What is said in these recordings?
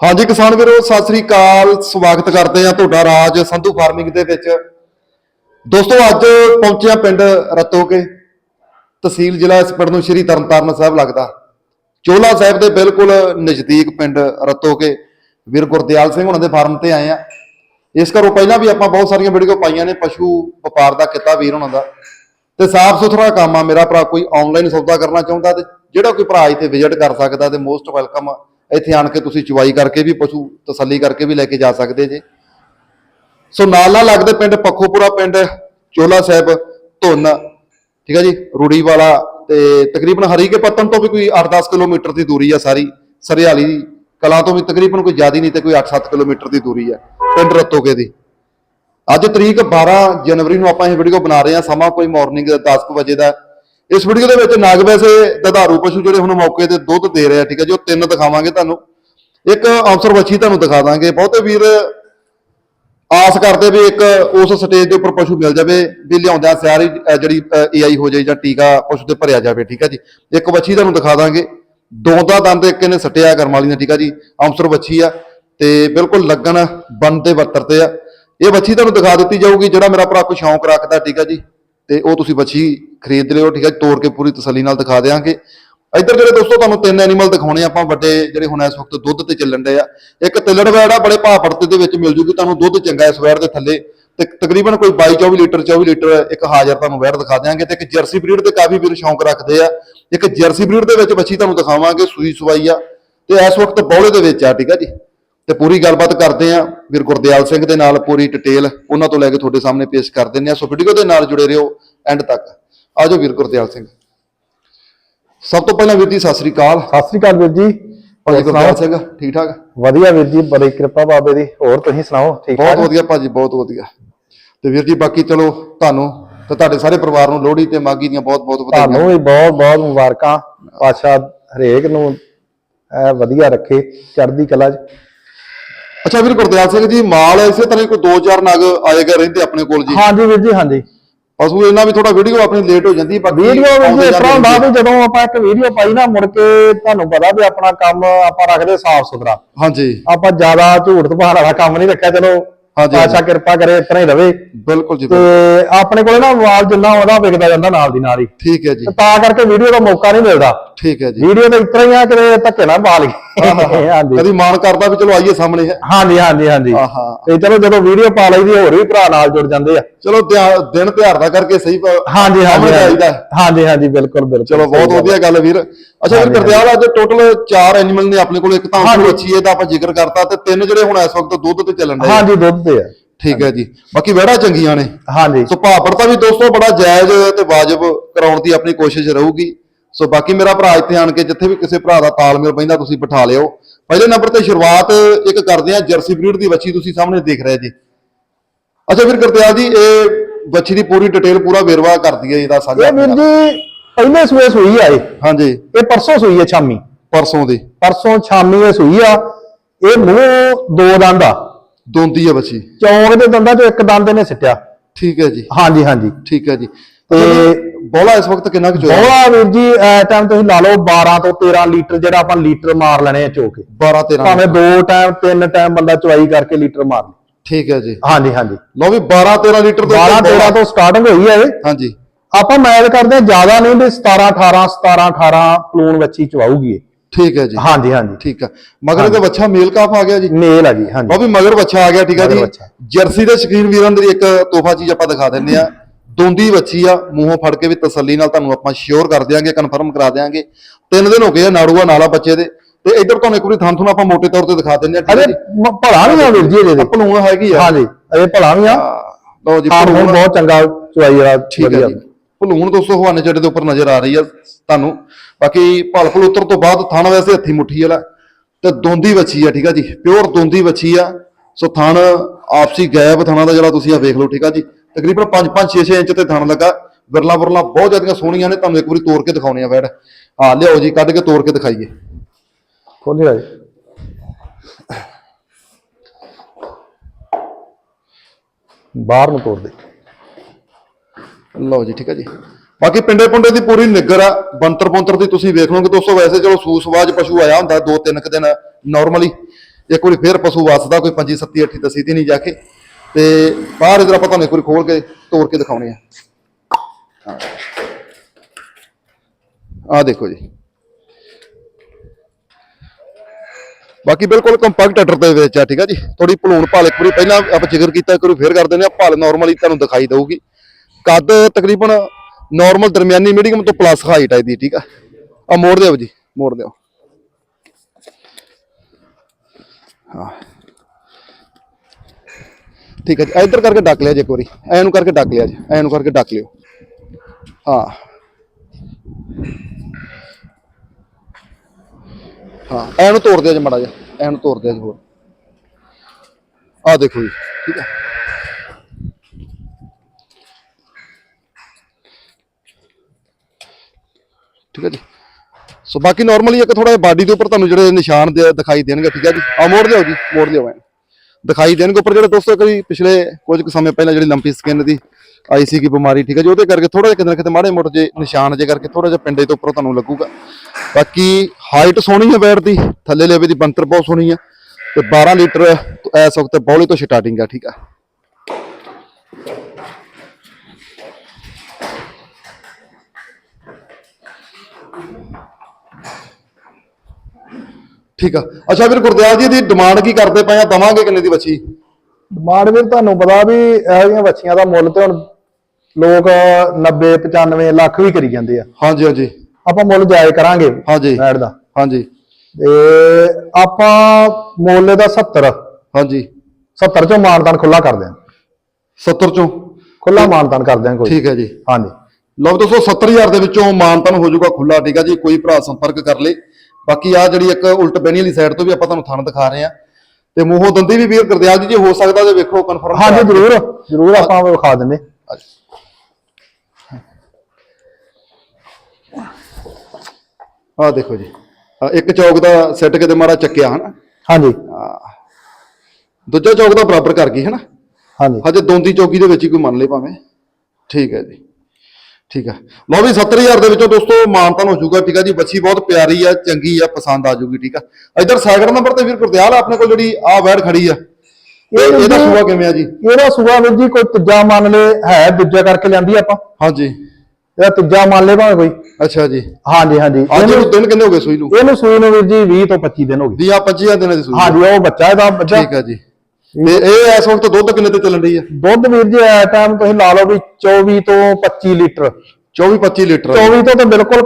ਹਾਂਜੀ ਕਿਸਾਨ ਵੀਰੋ, ਸਤਿ ਸ੍ਰੀ ਅਕਾਲ। ਸਵਾਗਤ ਕਰਦੇ ਆ ਤੁਹਾਡਾ ਰਾਜ ਸੰਧੂ ਫਾਰਮਿੰਗ ਦੇ ਵਿੱਚ। ਦੋਸਤੋ, ਅੱਜ ਪਹੁੰਚਿਆ ਪਿੰਡ ਰਤੋਕੇ। ਤਹਿਸੀਲ ਜ਼ਿਲ੍ਹਾ ਇਸ ਪਿੰਡ ਨੂੰ ਸ਼੍ਰੀ ਤਰਨਤਾਰਨ ਸਾਹਿਬ ਲੱਗਦਾ। ਚੋਲਾ ਸਾਹਿਬ ਦੇ ਬਿਲਕੁਲ ਨਜ਼ਦੀਕ ਪਿੰਡ ਰਤੋਕੇ। ਵੀਰ ਗੁਰਦਿਆਲ ਸਿੰਘ ਉਹਨਾਂ ਦੇ ਫਾਰਮ ਤੇ ਆਏ ਆ ਇਸ ਘਰੋਂ ਪਹਿਲਾਂ ਵੀ ਆਪਾਂ ਬਹੁਤ ਸਾਰੀਆਂ ਵੀਡੀਓ ਪਾਈਆਂ ਨੇ, ਪਸ਼ੂ ਵਪਾਰ ਦਾ ਕਿੱਤਾ ਵੀਰ ਉਹਨਾਂ ਦਾ। ਤੇ ਸਾਫ਼ ਸੁਥਰਾ ਕੰਮ ਆ ਮੇਰਾ ਭਰਾ, ਕੋਈ ਆਨਲਾਈਨ ਸੌਦਾ ਕਰਨਾ ਚਾਹੁੰਦਾ ਤੇ ਜਿਹੜਾ ਕੋਈ ਭਰਾ ਇੱਥੇ ਵਿਜ਼ਿਟ ਕਰ ਸਕਦਾ ਤੇ ਮੋਸਟ ਵੈਲਕਮ ਇੱਥੇ ਆਣ ਕੇ ਤੁਸੀਂ ਚੁਵਾਈ ਕਰਕੇ ਵੀ ਪਸ਼ੂ ਤਸੱਲੀ ਕਰਕੇ ਵੀ ਲੈ ਕੇ ਜਾ ਸਕਦੇ ਜੇ। ਸੋ ਨਾਲ ਨਾਲ ਲੱਗਦੇ ਪਿੰਡ ਪੱਖੋਪੁਰਾ, ਪਿੰਡ ਚੋਲਾ ਸਾਹਿਬ, ਧੁੰਨ, ਠੀਕ ਹੈ ਜੀ ਰੂੜੀ ਵਾਲਾ ਤੇ ਤਕਰੀਬਨ ਹਰੀਕੇ ਪੱਤਨ ਤੋਂ ਵੀ ਕੋਈ 8-10 ਕਿਲੋਮੀਟਰ ਦੀ ਦੂਰੀ ਆ ਸਾਰੀ। ਸਰਿਆਲੀ ਕਲਾਂ ਤੋਂ ਵੀ ਤਕਰੀਬਨ ਕੋਈ ਜ਼ਿਆਦਾ ਨਹੀਂ ਤੇ ਕੋਈ 8-7 ਕਿਲੋਮੀਟਰ ਦੀ ਦੂਰੀ ਆ ਪਿੰਡ ਰਤੋਕੇ ਦੀ। ਅੱਜ ਤਰੀਕ 12 ਜਨਵਰੀ ਨੂੰ ਆਪਾਂ ਇਹ ਵੀਡੀਓ ਬਣਾ ਰਹੇ ਹਾਂ। ਸਮਾਂ ਕੋਈ ਮਾਰਨਿੰਗ 10 ਕੁ ਵਜੇ ਦਾ ਇਸ ਵੀਡੀਓ ਦੇ ਵਿੱਚ ਨਾਗ ਵੈਸੇ ਦਧਾਰੂ ਪਸ਼ੂ ਜਿਹੜੇ ਹੁਣ ਮੌਕੇ ਤੇ ਦੁੱਧ ਦੇ ਰਹੇ ਆ, ਠੀਕ ਹੈ ਜੀ, ਉਹ ਤਿੰਨ ਦਿਖਾਵਾਂਗੇ ਤੁਹਾਨੂੰ। ਇੱਕ ਅਫਸਰ ਵੱਛੀ ਤੁਹਾਨੂੰ ਦਿਖਾ ਦਾਂਗੇ। ਬਹੁਤੇ ਵੀਰ ਆਸ ਕਰਦੇ ਵੀ ਇੱਕ ਉਸ ਸਟੇਜ ਦੇ ਉੱਪਰ ਪਸ਼ੂ ਮਿਲ ਜਾਵੇ ਵੀ ਲਿਆਉਂਦਿਆਂ ਸਾਰੀ ਅਹ ਜਿਹੜੀ ਏਆਈ ਹੋ ਜਾਏ ਜਾਂ ਟੀਕਾ ਪਸ਼ੂ ਤੇ ਭਰਿਆ ਜਾਵੇ, ਠੀਕ ਹੈ ਜੀ। ਇੱਕ ਵੱਛੀ ਤੁਹਾਨੂੰ ਦਿਖਾ ਦਾਂਗੇ। ਦੋ ਦਾ ਦੰਦ ਇੱਕ ਇਹਨੇ ਸੱਟਿਆ ਕਰਮ ਵਾਲੀ ਨੇ, ਠੀਕ ਹੈ ਜੀ। ਅਫਸਰ ਵੱਛੀ ਆ ਤੇ ਬਿਲਕੁਲ ਲੱਗਣ ਬਨ ਤੇ ਵਰਤਰਤੇ ਆ। ਇਹ ਵੱਛੀ ਤੁਹਾਨੂੰ ਦਿਖਾ ਦਿੱਤੀ ਜਾਊਗੀ, ਜਿਹੜਾ ਮੇਰਾ ਭਰਾ ਕੋਈ ਸ਼ੌਂਕ ਰੱਖਦਾ, ਠੀਕ ਹੈ ਜੀ। ਤੇ ਉਹ ਤੁਸੀਂ ਵੱਛੀ ਖਰੀਦ ਲਿਓ, ਠੀਕ ਹੈ, ਤੋੜ ਕੇ ਪੂਰੀ ਤਸੱਲੀ ਨਾਲ ਦਿਖਾ ਦੇਵਾਂਗੇ ਇੱਧਰ ਜਿਹੜੇ ਦੋਸਤੋ ਤੁਹਾਨੂੰ ਤਿੰਨ ਐਨੀਮਲ ਦਿਖਾਉਣੇ ਆਪਾਂ ਵੱਡੇ ਜਿਹੜੇ ਹੁਣ ਇਸ ਵਕਤ ਦੁੱਧ ਤੇ ਚੱਲਣ ਡਏ ਆ। ਇੱਕ ਤਿੱਲੜ ਵੈੜ ਆ, ਬੜੇ ਭਾਅ ਪੜਤੇ ਦੇ ਵਿੱਚ ਮਿਲ ਜੂਗੀ, ਤੁਹਾਨੂੰ ਦੁੱਧ ਚੰਗਾ ਇਸ ਵੈੜ ਦੇ ਥੱਲੇ। ਤੇ ਤਕਰੀਬਨ ਕੋਈ 22 24 ਲੀਟਰ 24 ਲੀਟਰ ਇੱਕ ਹਾਜ਼ਰ ਤੁਹਾਨੂੰ ਵੈੜ ਦਿਖਾ ਦਿਆਂਗੇ ਤੇ ਇੱਕ ਜਰਸੀ ਬਰੀਡ ਤੇ ਕਾਫੀ ਵੀਰ ਸ਼ੌਂਕ ਰੱਖਦੇ ਆ। ਇੱਕ ਜਰਸੀ ਬਰੀਡ ਦੇ ਵਿੱਚ ਬੱਚੀ ਤੁਹਾਨੂੰ ਦਿਖਾਵਾਂਗੇ, ਸੂਈ ਸਵਾਈ ਆ। ਤੇ ਇਸ ਵਕਤ ਬੌਲੇ ਦੇ ਵਿੱਚ ਆ, ਠੀਕ ਆ ਜੀ। ਤੇ ਪੂਰੀ ਗੱਲਬਾਤ ਕਰਦੇ ਆ ਵੀਰ ਗੁਰਦਿਆਲ ਸਿੰਘ ਦੇ ਨਾਲ ਪੂਰੀ ਡਿਟੇਲ ਉਹਨਾਂ ਤੋਂ ਲੈ ਕੇ ਤੁਹਾਡੇ ਸਾਹਮਣੇ ਪੇਸ਼ ਕਰ ਦਿੰਦੇ ਆ ਸੋ ਵੀਡੀਓ ਦੇ ਨਾਲ ਜੁੜੇ ਰਹੋ ਐਂਡ ਤੱਕ। ਆਜੋ ਵੀਰ ਗੁਰਦਿਆਲ ਸਿੰਘ। ਸਭ ਤੋਂ ਪਹਿਲਾਂ ਵੀਰ ਜੀ ਸਤਿ ਸ੍ਰੀ ਅਕਾਲ। ਸਤਿ ਸ੍ਰੀ ਅਕਾਲ ਵੀਰ ਜੀ। ਭਾਜੀ ਸੁਣਾਓ? ਸਿੰਘ ਠੀਕ ਠਾਕ? ਵਧੀਆ ਵੀਰ ਜੀ ਬੜੀ ਕਿਰਪਾ ਬਾਬੇ ਦੀ। ਹੋਰ ਤੁਸੀਂ ਸੁਣਾਓ ਠੀਕ ਬਹੁਤ ਠਾਕ ਵਧੀਆ ਭਾਜੀ ਬਹੁਤ ਵਧੀਆ। ਤੇ ਵੀਰ ਜੀ ਬਾਕੀ ਚਲੋ ਤੁਹਾਨੂੰ ਤੇ ਤੁਹਾਡੇ ਸਾਰੇ ਪਰਿਵਾਰ ਨੂੰ ਲੋਹੜੀ ਤੇ ਮਾਗੀ ਦੀਆਂ ਬਹੁਤ ਬਹੁਤ ਵਧਾਈਆਂ। ਤੁਹਾਨੂੰ ਵੀ ਬਹੁਤ ਬਹੁਤ ਮੁਬਾਰਕਾਂ। ਪਾਸ਼ਾ ਹਰੇਕ ਨੂੰ ਵਧੀਆ ਰੱਖੇ ਚੜ੍ਹਦੀ ਕਲਾ 'ਚ। ਅੱਛਾ ਵੀਰ ਗੁਰਦਿਆਲ ਸਿੰਘ ਜੀ ਮਾਲ ਇਸੇ ਤਰ੍ਹਾਂ ਹੀ ਕੋਈ 2-4 ਨਗ ਆਏਗਾ ਰਹਿੰਦੇ ਆਪਣੇ ਕੋਲ ਜੀ? ਹਾਂਜੀ ਵੀਰ ਜੀ ਹਾਂਜੀ। ਪਸ਼ੂ ਇਹਨਾਂ ਵੀ ਥੋੜਾ ਵੀਡੀਓ ਆਪਣੀ ਲੇਟ ਹੋ ਜਾਂਦੀ ਬਾਕੀ ਵੀਡੀਓ ਵਿੱਚ ਇਸ ਤਰ੍ਹਾਂ ਹੁੰਦਾ ਵੀ ਜਦੋਂ ਆਪਾਂ ਇੱਕ ਵੀਡੀਓ ਪਾਈ ਨਾ ਮੁੜ ਕੇ ਤੁਹਾਨੂੰ ਪਤਾ ਵੀ ਆਪਣਾ ਕੰਮ ਆਪਾਂ ਰੱਖਦੇ ਸਾਫ਼ ਸੁਥਰਾ। ਹਾਂਜੀ। ਆਪਾਂ ਜ਼ਿਆਦਾ ਝੂਠ ਤਪਾਣ ਵਾਲਾ ਕੰਮ ਨਹੀਂ ਰੱਖਿਆ ਚਲੋ ਹਾਂਜੀ, ਪਾਸ਼ਾ ਕਿਰਪਾ ਕਰੇ ਇਸ ਤਰ੍ਹਾਂ ਹੀ ਰਵੇ। ਬਿਲਕੁਲ ਜੀ ਤੇ। ਆਪਣੇ ਕੋਲੇ ਨਾ ਮਾਲ ਜਿੰਨਾ ਉਹਦਾ ਵਿਕਦਾ ਜਾਂਦਾ ਨਾਲ ਦੀ ਨਾਲ ਹੀ। ਠੀਕ ਹੈ ਜੀ। ਤੇ ਕਰਕੇ ਵੀਡੀਓ ਦਾ ਮੌਕਾ ਨਹੀਂ ਮਿਲਦਾ। ਠੀਕ ਹੈ ਜੀ। ਵੀਡੀਓ ਤਾਂ ਇਤਰਾ ਹੀ ਆ ਕਿ ਧੱਕੇ ਨਾ ਪਾ ਲਈ ਹਾਂਜੀ। ਕਦੀ ਮਾਣ ਕਰਦਾ ਵੀ ਚਲੋ ਆਈਏ ਸਾਹਮਣੇ। ਹਾਂਜੀ ਹਾਂਜੀ ਹਾਂਜੀ। ਆਹਾ ਤੇ ਚਲੋ ਜਦੋਂ ਵੀਡੀਓ ਪਾ ਲਈਦੀ ਹੋਰ ਵੀ ਭਰਾ ਨਾਲ ਜੁੜ ਜਾਂਦੇ ਆ। ਚਲੋ ਦਿਨ ਤਿਉਹਾਰ ਦਾ ਕਰਕੇ ਸਹੀ ਹਾਂਜੀ ਹਾਂਜੀ ਹਾਂਜੀ। ਹਾਂਜੀ ਬਿਲਕੁਲ ਬਿਲਕੁਲ। ਚਲੋ ਬਹੁਤ ਵਧੀਆ ਗੱਲ ਵੀਰ। ਅੱਛਾ ਵੀਰ ਹਾਂਜੀ, ਗੁਰਦਿਆਲ ਅੱਜ ਟੋਟਲ 4 ਐਨੀਮਲ ਨੇ ਆਪਣੇ ਕੋਲ ਇੱਕ ਤਾਂ ਹਾਂਜੀ। ਅੱਛੀ ਹੈ ਤਾਂ ਆਪਾਂ ਜ਼ਿਕਰ ਕਰਤਾ ਤੇ ਤਿੰਨ ਜਿਹੜੇ ਹੁਣ ਇਸ ਵਕਤ ਦੁੱਧ ਤੇ ਚੱਲਣ ਦੇ ਹਾਂਜੀ ਦੁੱਧ ਤੇ ਆ। ਠੀਕ ਹੈ ਜੀ। ਬਾਕੀ ਵੜਾ ਚੰਗੀਆਂ ਨੇ। ਹਾਂਜੀ। ਸੋ ਭਾਪੜਤਾ ਵੀ ਦੋਸਤੋ ਬੜਾ ਜਾਇਜ਼ ਤੇ ਵਾਜਬ ਕਰਾਉਣ ਦੀ ਆਪਣੀ ਕੋਸ਼ਿਸ਼ ਰਹੂਗੀ। ਸੋ ਬਾਕੀ ਮੇਰਾ ਭਰਾ ਇੱਥੇ ਆਣ ਕੇ ਜਿੱਥੇ ਵੀ ਕਿਸੇ ਭਰਾ ਦਾ ਤਾਲਮੇਲ ਪੈਂਦਾ ਤੁਸੀਂ ਬਿਠਾ ਲਿਓ। ਪਹਿਲੇ ਨੰਬਰ ਤੇ ਸ਼ੁਰੂਆਤ ਇੱਕ ਕਰਦੇ ਆ ਜਰਸੀ ਬਰੀਡ ਦੀ ਬੱਚੀ ਤੁਸੀਂ ਸਾਹਮਣੇ ਦੇਖ ਰਹੇ ਜੀ। ਅੱਛਾ ਵੀਰ ਗੁਰਦਿਆਲ ਜੀ ਇਹ ਬੱਚੀ ਦੀ ਪੂਰੀ ਡਿਟੇਲ ਪੂਰਾ ਵੇਰਵਾ ਕਰਦੀ ਹੈ ਇਹਦਾ ਸਾਂਝਾ ਇਹ ਵੀਰ ਜੀ ਪਹਿਲੇ ਸੂਏ ਸੂਈ ਆਏ ਹਾਂਜੀ। ਇਹ ਪਰਸੋਂ ਸੂਈ ਹੈ ਸ਼ਾਮੀ ਪਰਸੋਂ ਦੀ। ਪਰਸੋਂ ਸ਼ਾਮੀ ਇਹ ਸੂਈ ਆ। ਇਹ ਮੂੰਹ ਦੋ ਦੰਦ ਆ। ਦੋਂਦੀ ਹੈ ਬੱਚੀ ਚੌਂਕ ਦੇ ਦੰਦਾਂ ਚੋਂ ਇੱਕ ਦੰਦ ਇਹਨੇ ਸਿੱਟਿਆ। ਠੀਕ ਹੈ ਜੀ। ਹਾਂਜੀ ਹਾਂਜੀ। ਠੀਕ ਹੈ ਜੀ। ਤੇ ਬੋਲਾ ਇਸ ਵਕਤ ਕਿੰਨਾ ਕੁ ਚੋਇਆ ਬੋਲਾ ਵੀਰ ਜੀ ਟਾਈਮ ਤੁਸੀਂ ਲਾ ਲਓ 12 ਤੋਂ 13 ਲੀਟਰ ਜਿਹੜਾ ਆਪਾਂ ਲੀਟਰ ਮਾਰ ਲੈਣੇ ਆ ਚੋ ਕੇ 12 13 ਭਾਵੇਂ ਦੋ ਟਾਈਮ ਤਿੰਨ ਟਾਈਮ ਬੰਦਾ ਚੁਆਈ ਕਰਕੇ ਲੀਟਰ ਮਾਰ ਲੇ। ਠੀਕ ਹੈ ਜੀ। ਹਾਂਜੀ ਹਾਂਜੀ। ਲਓ ਵੀ 12 13 ਲੀਟਰ ਦੇ 12 ਉੱਤੇ 13 ਤੋਂ ਸਟਾਰਟਿੰਗ ਹੋਈ ਹੈ ਇਹ। ਹਾਂਜੀ। ਆਪਾਂ ਮੈਚ ਕਰਦੇ ਹਾਂ ਜ਼ਿਆਦਾ ਨਹੀਂ ਵੀ 17 18 17 18 ਪਲੂਨ ਵੱਛੀ ਚਵਾਊਗੀ ਇਹ। ਠੀਕ ਹੈ ਜੀ। ਹਾਂਜੀ ਹਾਂਜੀ। ਠੀਕ ਆ ਮਗਰ ਇਹਦਾ ਬੱਚਾ ਮੇਲ ਕਾਫ ਆ ਗਿਆ ਜੀ? ਮੇਲ ਆ ਜੀ ਹਾਂਜੀ। ਉਹ ਵੀ ਮਗਰ ਬੱਚਾ ਆ ਗਿਆ ਠੀਕ ਆ ਜੀ। ਜਰਸੀ ਦੇ ਸ਼ਕੀਨ ਵੀਰਾਂ ਦੇ ਇੱਕ ਤੋਹਫਾ ਚੀਜ਼ ਆਪਾਂ ਦਿਖਾ ਦਿੰਨੇ ਆ ਦੋਂਦੀ ਬੱਚੀ ਆ ਮੂੰਹੋਂ ਫੜ ਕੇ ਵੀ ਤਸੱਲੀ ਨਾਲ ਤੁਹਾਨੂੰ ਆਪਾਂ ਸ਼ੋਰ ਕਰ ਦਿਆਂਗੇ ਕਨਫਰਮ ਕਰਾ ਦਿਆਂਗੇ। ਤਿੰਨ ਦਿਨ ਹੋ ਗਏ ਆ ਨਾੜੂਆ ਨਾਲਾ ਬੱਚੇ ਦੇ। ਤੇ ਇੱਧਰ ਤੁਹਾਨੂੰ ਇੱਕ ਵਾਰੀ ਥਾਂ ਤੁਹਾਨੂੰ ਆਪਾਂ ਮੋٹے ਤੌਰ ਤੇ ਦਿਖਾ ਦਿੰਨੇ ਆ ਅਰੇ ਆ ਮ- ਭਲਾ ਨਹੀਂ ਆ ਵੀਰ ਜੀ ਇਹਦੇ ਭਲੂਣ ਹੈਗੀ ਆ। ਹਾਂਜੀ ਇਹ ਭਲਾ ਵੀ ਆ। ਲਓ ਜੀ ਹਾਂ ਹੁਣ ਬਹੁਤ ਚੰਗਾ ਚੁਆਈ ਵਾਲਾ ਠੀਕ ਹੈ ਵਧੀਆ। ਜੀ। ਭਲੂਣ ਦੋਸਤੋ ਹਵਾਨੇ ਜੱਡੇ ਦੇ ਉੱਪਰ ਨਜ਼ਰ ਆ ਰਹੀ ਆ ਤੁਹਾਨੂੰ। ਬਾਕੀ ਭਲ ਭਲ ਉਤਰ ਤੋਂ ਬਾਅਦ ਥਣ ਵੈਸੇ ਹੱਥੀ ਮੁੱਠੀ ਵਾਲਾ। ਤੇ ਦੋਂਦੀ ਬੱਚੀ ਆ ਠੀਕ ਆ ਜੀ। ਪਿਓਰ ਦੋਂਦੀ ਬੱਚੀ ਆ। ਸੋ ਥਣ ਆਪਸੀ ਗੈਪ ਥਣਾ ਦਾ ਜਿਹੜਾ ਤੁਸੀਂ ਆ ਵੇਖ ਲਓ ਠੀਕ ਆ ਜੀ। ਤਕਰੀਬਨ 5 5 6 6 ਇੰਚ ਤੇ ਥਣ ਲੱਗਾ। ਵਿਰਲਾ ਵਿਰਲਾ ਬਹੁਤ ਜ਼ਿਆਦੀਆਂ ਸੋਹਣੀਆਂ ਨੇ ਤੁਹਾਨੂੰ ਇੱਕ ਵਾਰੀ ਤੋੜ ਕੇ ਦਿਖਾਉਣੇ ਆ ਵੈੜ। ਆ ਲਿਆਓ ਜੀ ਕੱਢ ਕੇ ਤੋੜ ਕੇ ਦਿਖਾਈਏ। ਖੋਲੀ ਰਾਜ ਬਾਹਰ ਨੂੰ ਤੋੜ ਦੇ। ਲਓ ਜੀ ਠੀਕ ਹੈ ਜੀ। ਬਾਕੀ ਪਿੰਡੇ ਪੁੰਡੇ ਦੀ ਪੂਰੀ ਨਿੱਗਰ ਆ ਬੰਤਰ ਪੁੰਤਰ ਦੀ ਤੁਸੀਂ ਵੇਖ ਲਓਗੇ ਦੋਸਤੋ ਵੈਸੇ ਚਲੋ ਸੂਸ ਸਵਾਜ ਪਸ਼ੂ ਆਇਆ ਹੁੰਦਾ ਦੋ ਤਿੰਨ ਕੁ ਦਿਨ ਨਾਰਮਲੀ ਇੱਕ ਵਾਰੀ ਫੇਰ ਪਸ਼ੂ ਵਸਦਾ ਕੋਈ 25 27 28 ਦਸੀ ਤੇ ਨਹੀਂ ਜਾ ਕੇ। ਤੇ ਬਾਹਰ ਇਧਰ ਆਪਾਂ ਤੁਹਾਨੂੰ ਇੱਕ ਵਾਰੀ ਖੋਲ ਕੇ ਤੋੜ ਕੇ ਦਿਖਾਉਣੇ ਆ। ਆ ਦੇਖੋ ਜੀ। ਬਾਕੀ ਬਿਲਕੁਲ ਕੰਪੈਕਟ ਟਰੈਕਟਰ ਦੇ ਵਿੱਚ ਆ, ਠੀਕ ਆ ਜੀ। ਥੋੜੀ ਭਲੂਣ ਭਾਲ ਇੱਕ ਵਾਰੀ ਪਹਿਲਾਂ ਆਪਾਂ ਜ਼ਿਕਰ ਕੀਤਾ, ਇੱਕ ਵਾਰੀ ਫੇਰ ਕਰ ਦਿੰਦੇ ਆ ਭਾਲ ਨਾਰਮਲੀ ਤੁਹਾਨੂੰ ਦਿਖਾਈ ਦਊਗੀ। ਕੱਦ ਤਕਰੀਬਨ ਨਾਰਮਲ ਦਰਮਿਆਨੀ ਮੀਡੀਅਮ ਤੋਂ ਪਲੱਸ ਹਾਈਟ ਹੈ ਦੀ ਠੀਕ ਆ। ਆ ਮੋੜ ਦਿਓ ਜੀ, ਮੋੜ ਦਿਓ। ਹਾਂ। ਠੀਕ ਹੈ ਜੀ ਇੱਧਰ ਕਰਕੇ ਡੱਕ ਲਿਆ ਜੀ ਇੱਕ ਵਾਰੀ। ਐ ਨੂੰ ਕਰਕੇ ਡੱਕ ਲਿਆ ਜੀ, ਐ ਨੂੰ ਕਰਕੇ ਡੱਕ ਲਿਓ। ਹਾਂ। ਹਾਂ, ਐ ਨੂੰ ਤੋੜ ਦਿਓ ਜੀ ਮੜਾ ਜਿਹਾ, ਐ ਨੂੰ ਤੋੜ ਦਿਓ ਜੀ ਹੋਰ। ਆ ਦੇਖੋ ਜੀ, ਠੀਕ ਹੈ। ਠੀਕ ਹੈ ਜੀ। ਸੋ ਬਾਕੀ ਨਾਰਮਲੀ ਇੱਕ ਥੋੜਾ ਜਿਹਾ ਬਾਡੀ ਦੇ ਉੱਪਰ ਤੁਹਾਨੂੰ ਜਿਹੜੇ ਨਿਸ਼ਾਨ ਦੇ ਦਿਖਾਈ ਦੇਣਗੇ, ਠੀਕ ਹੈ ਜੀ। ਆ ਮੋੜ ਲਿਓ ਜੀ, ਮੋੜ ਲਿਓ ਐਂ। ਦਿਖਾਈ ਦੇਣਗੇ ਉੱਪਰ ਜਿਹੜੇ ਦੋਸਤੋ ਕਈ ਪਿਛਲੇ ਕੁਝ ਕੁ ਸਮੇਂ ਪਹਿਲਾਂ ਜਿਹੜੀ ਲੰਪੀ ਸਕਿਨ ਦੀ ਆਈ ਸੀ ਕੀ ਬਿਮਾਰੀ, ਠੀਕ ਹੈ ਜੀ, ਉਹਦੇ ਕਰਕੇ ਥੋੜਾ ਜਿਹਾ ਕਿਤੇ ਨਾ ਕਿਤੇ ਮਾੜੇ ਮੋਟੇ ਜੇ ਨਿਸ਼ਾਨ ਜੇ ਕਰਕੇ ਥੋੜਾ ਜਿਹਾ ਪਿੰਡੇ ਤੋਂ ਉੱਪਰੋਂ ਤੁਹਾਨੂੰ ਲੱਗੂਗਾ। ਬਾਕੀ ਹਾਈਟ ਸੋਹਣੀ ਹੈ ਬੈਟ ਦੀ, ਥੱਲੇ ਲੇਵੇ ਦੀ ਬੰਤਰ ਬਹੁਤ ਸੋਹਣੀ ਹੈ ਤੇ 12 ਲੀਟਰ ਇਸ ਵਕਤ ਬੌਲੀ ਤੋਂ ਸਟਾਰਟਿੰਗ ਆ ਠੀਕ ਆ ਠੀਕ ਆ। ਅੱਛਾ ਵੀਰ ਗੁਰਦਿਆਲ ਜੀ ਦੀ ਡਿਮਾਂਡ ਕੀ ਕਰਦੇ ਪਏ ਆ? ਦਵਾਂਗੇ ਕਿੰਨੇ ਦੀ ਬੱਚੀ? ਡਿਮਾਂਡ ਵੀਰ ਤੁਹਾਨੂੰ ਪਤਾ ਵੀ ਇਹੋ ਜਿਹੀਆਂ ਬੱਚੀਆਂ ਦਾ ਮੁੱਲ ਤੇ ਹੁਣ ਲੋਕ 90 95 ਲੱਖ ਵੀ ਕਰੀ ਜਾਂਦੇ ਆ। ਹਾਂਜੀ ਹਾਂਜੀ। ਆਪਾਂ ਮੁੱਲ ਜਾਇਜ਼ ਕਰਾਂਗੇ ਹਾਂਜੀ। ਬੈਡ ਦਾ। ਹਾਂਜੀ। ਤੇ ਆਪਾਂ ਮੁੱਲ ਦਾ 70 ਹਾਂਜੀ। 70 ਚੋਂ ਮਾਨਦਾਨ ਖੁੱਲਾ ਕਰ ਦਿਆਂ। 70 ਚੋਂ? ਖੁੱਲਾ ਮਾਨਦਾਨ ਕਰ ਦਿਆਂ ਕੋਈ। ਠੀਕ ਹੈ ਜੀ। ਹਾਂਜੀ। ਲਓ ਦੋਸਤੋ 70000 ਦੇ ਵਿੱਚੋਂ ਮਾਨਤਨ ਹੋ ਜਾਊਗਾ ਖੁੱਲਾ ਠੀਕ ਆ ਜੀ। ਕੋਈ ਭਰਾ ਸੰਪਰਕ ਕਰ ਲੇ। ਬਾਕੀ ਆ ਜਿਹੜੀ ਇੱਕ ਉਲਟ ਬੈਣੀ ਵਾਲੀ ਸਾਈਡ ਤੋਂ ਵੀ ਆਪਾਂ ਤੁਹਾਨੂੰ ਥਣ ਦਿਖਾ ਰਹੇ ਆ ਤੇ ਮੂੰਹੋਂ ਦੰਦੀ ਵੀ ਵੀਰ ਗੁਰਦਿਆਲ ਜੀ ਜੇ ਹੋ ਸਕਦਾ ਤੇ ਵੇਖੋ ਕਨਫਰਮ ਹਾਂਜੀ ਜ਼ਰੂਰ ਜ਼ਰੂਰ ਆਪਾਂ ਵਿਖਾ ਦਿੰਦੇ। ਆ ਦੇਖੋ ਜੀ ਇੱਕ ਚੌਕ ਦਾ ਸੈੱਟ ਕਿਤੇ ਮਾੜਾ ਚੱਕਿਆ ਹਨਾ? ਹਾਂਜੀ। ਦੂਜਾ ਚੌਕ ਦਾ ਬਰਾਬਰ ਕਰ ਗਈ ਹਨਾ? ਹਾਂਜੀ। ਹਜੇ ਦੋਂਦੀ ਚੌਕੀ ਦੇ ਵਿੱਚ ਹੀ ਕੋਈ ਮੰਨ ਲੇ ਭਾਵੇਂ। ਠੀਕ ਹੈ ਜੀ। ਠੀਕ ਹੈ ਲਓ ਵੀ 70000 ਦੇ ਵਿੱਚੋਂ ਦੋਸਤੋ ਮਾਨਤਨ ਹੋ ਜਾਊਗਾ ਠੀਕ ਹੈ ਜੀ। ਬੱਚੀ ਬਹੁਤ ਪਿਆਰੀ ਆ ਚੰਗੀ ਆ ਪਸੰਦ ਆ ਜਾਊਗੀ ਠੀਕ ਆ। ਇਧਰ ਸੈਕਿੰਡ ਨੰਬਰ ਤੇ ਵੀਰ ਗੁਰਦਿਆਲ ਆਪਣੇ ਕੋਲ ਜਿਹੜੀ ਆ ਵੈੜ ਖੜੀ ਆ। ਇਹ- ਇਹ ਇਹਦਾ ਸੂਆ ਕਿਵੇਂ ਆ ਜੀ? ਇਹਦਾ ਸੂਆ ਵੀਰ ਜੀ ਕੋਈ ਤੀਜਾ ਮੰਨ ਲੈ ਹੈ ਦੂਜਾ ਕਰਕੇ ਲਿਆਂਦੀ ਆਪਾਂ। ਹਾਂਜੀ। ਇਹਦਾ ਤੀਜਾ ਮੰਨ ਲੈ ਭਾਵੇਂ ਕੋਈ। ਅੱਛਾ ਜੀ। ਹਾਂਜੀ ਹਾਂਜੀ। ਅੱਜ ਨੂੰ ਦਿਨ ਕਿੰਨੇ ਹੋ ਗਏ ਸੂਈ ਨੂੰ? ਇਹਨੂੰ ਸੂਈ ਨੂੰ ਵੀਰ ਜੀ 20 ਤੋਂ 25 ਦਿਨ ਹੋ ਗਏ। ਦੀ ਆ 25 ਦਿਨਾਂ ਦੀ ਸੂਈ। ਹਾਂਜੀ ਉਹ ਬੱਚਾ ਇਹਦਾ ਬੱਚਾ। ਠੀਕ ਆ ਜੀ। ਤੇ ਇਹ ਇਸ ਵਕਤ ਦੁੱਧ ਕਿੰਨੇ ਤੇ ਚੱਲਣ ਰਹੀ ਆ? ਦੁੱਧ ਵੀਰ ਜੀ ਐ ਟਾਈਮ ਤੁਸੀਂ ਲਾ ਲਓ ਵੀ 24 ਤੋਂ 25 ਲੀਟਰ। 24 25 ਲੀਟਰ। 24 ਤੋਂ ਤਾਂ ਬਿਲਕੁਲ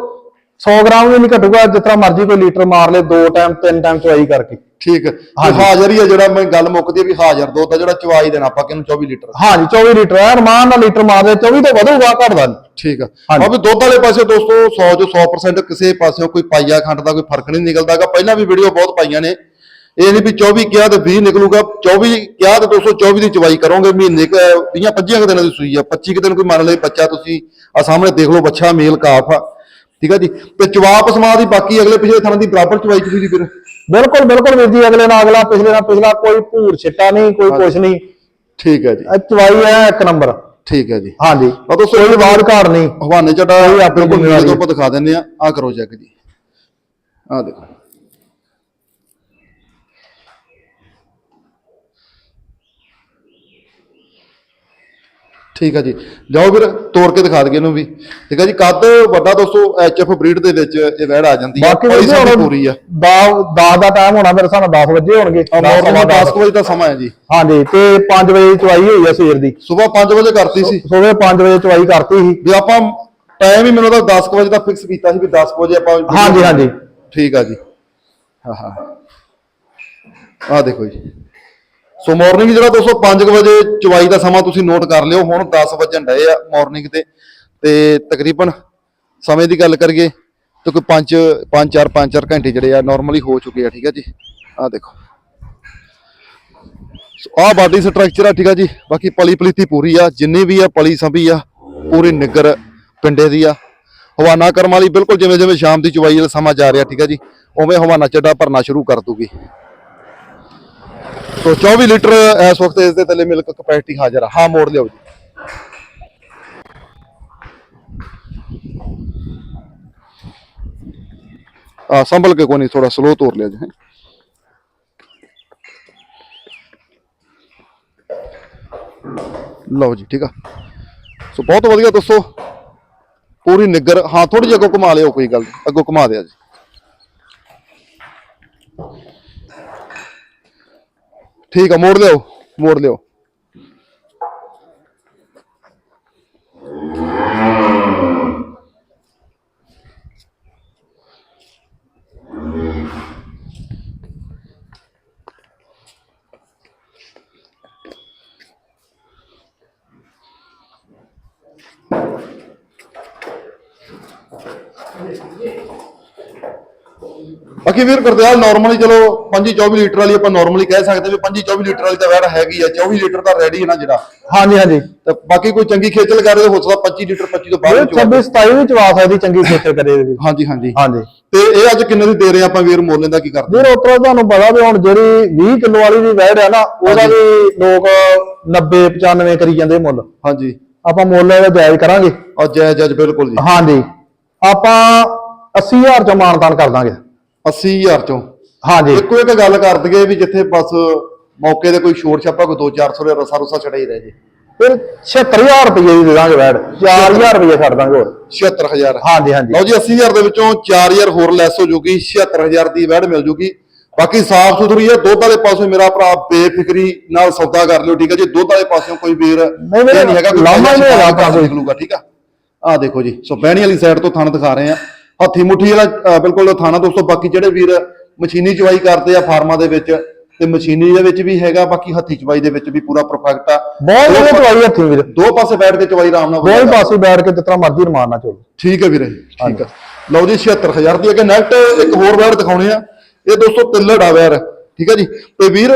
100 ਗ੍ਰਾਮ ਵੀ ਨਹੀਂ ਘਟੂਗਾ ਜਿਸ ਤਰ੍ਹਾਂ ਮਰਜ਼ੀ ਕੋਈ ਲੀਟਰ ਮਾਰ ਲੇ ਦੋ ਟਾਈਮ ਤਿੰਨ ਟਾਈਮ ਚਵਾਈ ਕਰਕੇ। ਠੀਕ ਤੇ ਹਾਂਜੀ। ਹਾਜ਼ਰ ਹੀ ਆ ਜਿਹੜਾ ਮੈਂ ਗੱਲ ਮੁੱਕਦੀ ਆ ਵੀ ਹਾਜ਼ਰ ਦੁੱਧ ਆ ਜਿਹੜਾ ਚਵਾਈ ਦੇਣਾ ਆਪਾਂ ਕਿਹਨੂੰ 24 ਲੀਟਰ? ਹਾਂਜੀ 24 ਲੀਟਰ ਐ ਰਮਾਨ ਨਾਲ ਲੀਟਰ ਮਾਰ ਦੇ 24 ਤੋਂ ਵਧੂਗਾ ਘਟਦਾ ਨਹੀਂ। ਠੀਕ ਆ। ਆ ਵੀ ਦੁੱਧ ਵਾਲੇ ਪਾਸੇ ਦੋਸਤੋ 100 ਜੋ 100% ਕਿਸੇ ਪਾਸਿਓਂ ਕੋਈ ਪਾਈਆ ਖੰਡ ਦਾ ਕੋਈ ਫ਼ਰਕ ਨਹੀਂ ਨਿਕਲਦਾਗਾ ਪਹਿਲਾਂ ਵੀ ਵੀਡੀਓ ਬਹੁਤ ਪਾਈਆਂ ਨੇ। ਇਹ ਨਹੀਂ ਵੀ 24 ਕਿਹਾ ਤੇ 20 ਨਿਕਲੂਗਾ 24 ਕਿਹਾ ਤੇ 224 ਦੀ ਚਵਾਈ ਕਰੋਗੇ ਮਹੀਨੇ ਕ 20 25 ਕੁ ਦਿਨਾਂ ਦੀ ਸੂਈ ਆ 25 ਕੁ ਦਿਨ ਕੋਈ ਮੰਨ ਲਏ ਬੱਚਾ ਤੁਸੀਂ ਆ ਸਾਹਮਣੇ ਦੇਖ ਲਓ ਬੱਚਾ ਮੇਲ ਕਾਫ ਆ। ਠੀਕ ਆ ਜੀ? ਤੇ ਜਵਾਬ ਸਮਾ ਦੀ ਬਾਕੀ ਅਗਲੇ ਪਿਛਲੇ ਥਾਂ ਦੀ ਬਰਾਬਰ ਚਵਾਈ ਦੀ ਫਿਰ। ਬਿਲਕੁਲ ਬਿਲਕੁਲ ਵੀਰ ਜੀ ਅਗਲੇ ਨਾਲ ਅਗਲਾ ਪਿਛਲੇ ਨਾਲ ਪਿਛਲਾ ਕੋਈ ਭੂਰ ਛਿੱਟਾ ਨਹੀਂ ਕੋਈ ਕੁਛ ਨਹੀਂ। ਠੀਕ ਹੈ ਜੀ। ਚਵਾਈ ਐ ਇੱਕ ਨੰਬਰ। ਠੀਕ ਹੈ ਜੀ। ਹਾਂਜੀ। ਆ ਦੋਸਤੋ ਕੋਈ ਬਾਤ ਘਾੜ ਨਹੀਂ। ਹਵਾਨੇ ਚਟਾ ਆਪਣੀ ਕੋਲ ਤੋਂ ਆਪਾਂ ਦਿਖਾ ਦਿੰਦੇ ਆ ਆ ਕਰੋ ਚੈੱਕ ਜੀ। ਆ ਦੇਖੋ। ਠੀਕ ਆ ਜੀ। ਜਾਓ ਵੀਰ ਤੋੜ ਕੇ ਦਿਖਾ ਦਈਏ ਇਹਨੂੰ ਵੀ। ਠੀਕ ਆ ਜੀ ਕੱਦ ਵੱਡਾ ਦੋਸਤੋ ਐਚਐਫ ਬਰੀਡ ਦੇ ਵਿੱਚ ਇਹ ਵੈੜ ਆ ਜਾਂਦੀ ਆ। ਬਾਕੀ ਬੜੀ ਵੀਰ ਹੁਣ। ਪੂਰੀ ਆ। 10 ਦਾ ਟਾਈਮ ਹੋਣਾ ਮੇਰੇ ਹਿਸਾਬ ਨਾਲ 10 ਵਜੇ ਹੋਣਗੇ। ਸਵਾ 10 ਦਸ। ਵਜੇ ਦਾ ਸਮਾਂ ਹੈ ਜੀ। ਹਾਂਜੀ ਤੇ 5 ਵਜੇ ਦੀ ਚਵਾਈ ਹੋਈ ਆ ਸਵੇਰ ਦੀ। ਸਵੇਰ 5 ਵਜੇ ਕਰਤੀ ਸੀ। ਸਵੇਰੇ 5 ਵਜੇ ਚਵਾਈ ਕਰਤੀ ਸੀ। ਵੀ ਆਪਾਂ ਟਾਈਮ ਹੀ ਮੈਨੂੰ ਤਾਂ 10 ਕੁ ਵਜੇ ਦਾ ਫਿਕਸ ਕੀਤਾ ਸੀ ਵੀ 10 ਕੁ ਵਜੇ ਆਪਾਂ ਹਾਂਜੀ, ਹਾਂਜੀ। ਠੀਕ ਆ ਜੀ। ਹਾਂ ਹਾਂ। ਆ ਦੇਖੋ ਜੀ। ਸੋ ਮਾਰਨਿੰਗ ਜਿਹੜਾ 205 ਵਜੇ ਚਵਾਈ ਦਾ ਸਮਾਂ ਤੁਸੀਂ ਨੋਟ ਕਰ ਲਿਓ। ਹੁਣ 10 ਵਜਣ ਡਏ ਆ ਮਾਰਨਿੰਗ ਤੇ ਤੇ ਤਕਰੀਬਨ ਸਮੇਂ ਦੀ ਗੱਲ ਕਰੀਏ ਤਾਂ ਕੋਈ 5 5 4 5 4 ਘੰਟੇ ਜਿਹੜੇ ਆ ਨਾਰਮਲੀ ਹੋ ਚੁੱਕੇ ਆ, ਠੀਕ ਆ ਜੀ? ਆ ਦੇਖੋ। ਆ ਬਾਡੀ ਸਟਰਕਚਰ ਆ, ਠੀਕ ਆ ਜੀ? ਬਾਕੀ ਪਲੀ ਪਲੀਤੀ ਪੂਰੀ ਆ। ਜਿੰਨੀ ਵੀ ਆ ਪਲੀ ਸੰਭੀ ਆ, ਪੂਰੀ ਨਿੱਗਰ ਪਿੰਡੇ ਦੀ ਆ। ਹਵਾਨਾ ਕਰਮ ਵਾਲੀ ਬਿਲਕੁਲ ਜਿਵੇਂ ਜਿਵੇਂ ਸ਼ਾਮ ਦੀ ਚਵਾਈ ਦਾ ਸਮਾਂ ਜਾ ਰਿਹਾ, ਠੀਕ ਆ ਜੀ? ਉਵੇਂ ਹਵਾਨਾ ਚੱਡਾ ਭਰਨਾ ਸ਼ੁਰੂ ਕਰ ਦੂਗੀ। ਸੋ 24 ਲੀਟਰ ਇਸ ਵਕਤ ਇਸ ਦੇ ਥੱਲੇ ਮਿਲਕ ਕਪੈਸਿਟੀ ਹਾਜ਼ਰ ਆ। ਹਾਂ, ਮੋੜ ਲਿਓ ਜੀ। ਆ, ਸੰਭਲ ਕੇ ਕੋਈ ਥੋੜਾ ਸਲੋ ਤੋਰ ਲਿਆ ਜੀ ਲਓ ਜੀ, ਠੀਕ ਆ। ਸੋ, ਬਹੁਤ ਵਧੀਆ, ਦੱਸੋ। ਪੂਰੀ ਨਿੱਗਰ, ਹਾਂ ਥੋੜੀ ਜਿਹੀ ਅੱਗੋਂ ਘੁਮਾ ਲਿਓ, ਕੋਈ ਗੱਲ ਅੱਗੋਂ ਘੁਮਾ ਦਿਆ ਜੀ। ਠੀਕ ਆ ਮੋੜ ਲਿਓ ਮੋੜ ਲਿਓ। ਬਾਕੀ ਵੀਰ ਗੁਰਦਿਆਲ ਨਾਰਮਲੀ ਚਲੋ 25 24 ਲੀਟਰ ਵਾਲੀ ਆਪਾਂ ਨਾਰਮਲੀ ਕਹਿ ਸਕਦੇ ਵੀ 25 24 ਲੀਟਰ ਵਾਲੀ ਤਾਂ ਵੈੜ ਹੈਗੀ ਆ 24 ਲੀਟਰ ਦਾ ਰੈਡੀ ਹੈ ਨਾ ਜਿਹੜਾ। ਹਾਂਜੀ ਹਾਂਜੀ। ਤੇ ਬਾਕੀ ਕੋਈ ਚੰਗੀ ਖੇਚਲ ਕਰੇ ਹੋ ਸਕਦਾ 25 ਲੀਟਰ 25 ਤੋਂ ਬਾਅਦ ਇਹ 26 27 ਵੀ ਚਵਾ ਸਕਦੀ ਚੰਗੀ ਖੇਚਲ ਕਰੇ ਇਹਦੀ। ਹਾਂਜੀ ਹਾਂਜੀ। ਹਾਂਜੀ। ਤੇ ਇਹ ਅੱਜ ਕਿੰਨੇ ਦੀ ਦੇ ਰਹੇ ਆਪਾਂ ਵੀਰ ਮੁੱਲ ਦਾ ਕੀ ਕਰਦੇ ਵੀਰ ਉਤਰਾ ਤੁਹਾਨੂੰ ਪਤਾ ਵੀ ਹੁਣ ਜਿਹੜੀ 20 ਕਿਲੋ ਵਾਲੀ ਵੀ ਵੈੜ ਆ ਨਾ ਉਹਦਾ ਵੀ ਲੋਕ 90 95 ਕਰੀ ਜਾਂਦੇ ਮੁੱਲ। ਹਾਂਜੀ। ਆਪਾਂ ਮੁੱਲ ਇਹਦਾ ਜਾਇਜ਼ ਕਰਾਂਗੇ। ਆ ਜੈ ਜੱਜ ਬਿਲਕੁਲ ਜੀ। ਹਾਂਜੀ। ਆਪਾਂ 80000 ਚ ਮਾਨਤਾਨ ਕਰ ਦਾਂਗੇ। 80000 ਚੋਂ। ਹਾਂਜੀ। ਇੱਕੋ ਇੱਕ ਗੱਲ ਕਰ ਦਈਏ ਵੀ ਜਿੱਥੇ ਬਸ ਮੌਕੇ ਤੇ ਕੋਈ ਛੋਟ ਛਾਪਾ ਕੋਈ 2-400 ਰੁਪਏ ਰਸਾ ਰੁਸਾ ਛੜਾ ਹੀ ਰਹਿ ਜੇ। ਫਿਰ 76000 ਰੁਪਏ ਦੀ ਦੇ ਦਾਂਗੇ ਵੈੜ 4000 ਰੁਪਏ ਛੱਡ ਦਾਂਗੇ ਹੋਰ। 76000 ਹਾਂਜੀ ਹਾਂਜੀ। ਲਓ ਜੀ 80000 ਦੇ ਵਿੱਚੋਂ 4000 ਹੋਰ ਲੈਸ ਹੋ ਜੂਗੀ 76000 ਦੀ ਵੈੜ ਮਿਲ ਜੂਗੀ। ਬਾਕੀ ਸਾਫ਼ ਸੁਥਰੀ ਹੈ ਦੁੱਧ ਵਾਲੇ ਪਾਸੋਂ ਮੇਰਾ ਭਰਾ ਬੇਫਿਕਰੀ ਨਾਲ ਸੌਦਾ ਕਰ ਲਿਓ ਠੀਕ ਹੈ ਜੀ? ਦੁੱਧ ਵਾਲੇ ਪਾਸੋਂ ਕੋਈ ਵੀਰ ਨਹੀਂ ਹੈਗਾ ਕੋਈ ਲਾਮਾ ਨਹੀਂ ਹੈਗਾ ਠੀਕ ਆ? ਆ ਦੇਖੋ ਜੀ ਸੋ ਬਹਿਣੀ ਵਾਲੀ ਸਾਈਡ ਤੋਂ ਥਣ ਦਿਖਾ ਰਹੇ ਆ ਹੱਥੀ ਮੁੱਠੀ ਵਾਲਾ ਅ, ਬਿਲਕੁਲ ਥਾਣਾ ਦੋਸਤੋ ਬਾਕੀ ਜਿਹੜੇ ਵੀਰ ਮਸ਼ੀਨੀ ਚਵਾਈ ਕਰਦੇ ਆ ਫਾਰਮਾਂ ਦੇ ਵਿੱਚ ਤੇ ਮਸ਼ੀਨੀ ਦੇ ਵਿੱਚ ਵੀ ਹੈਗਾ ਬਾਕੀ ਹੱਥੀ ਚਵਾਈ ਦੇ ਵਿੱਚ ਵੀ ਪੂਰਾ ਪਰਫੈਕਟ ਆ। ਬਹੁਤ ਵਧੀਆ ਚਵਾਈ ਹੱਥੀ ਵੀਰ। ਦੋ ਪਾਸੇ ਬੈਠ ਕੇ ਚਵਾਈ ਆਰਾਮ ਨਾਲ ਦੋਵੇਂ। ਪਾਸੇ ਬੈਠ ਕੇ ਜਿਤਨਾ ਮਰਜ਼ੀ ਰਮਾਨ ਨਾਲ ਚਲੋ। ਠੀਕ ਹੈ ਵੀਰੇ ਠੀਕ ਹੈ ਲਓ ਜੀ 76000 ਦੀ ਅੱਗੇ ਨੈਕਟ ਇੱਕ ਹੋਰ ਵੈਰ ਦਿਖਾਉਣੇ ਆ। ਇਹ ਦੋਸਤੋ ਤਿੱਲੜ ਆ ਵੈਰ ਠੀਕ ਹੈ ਜੀ। ਤੇ ਵੀਰ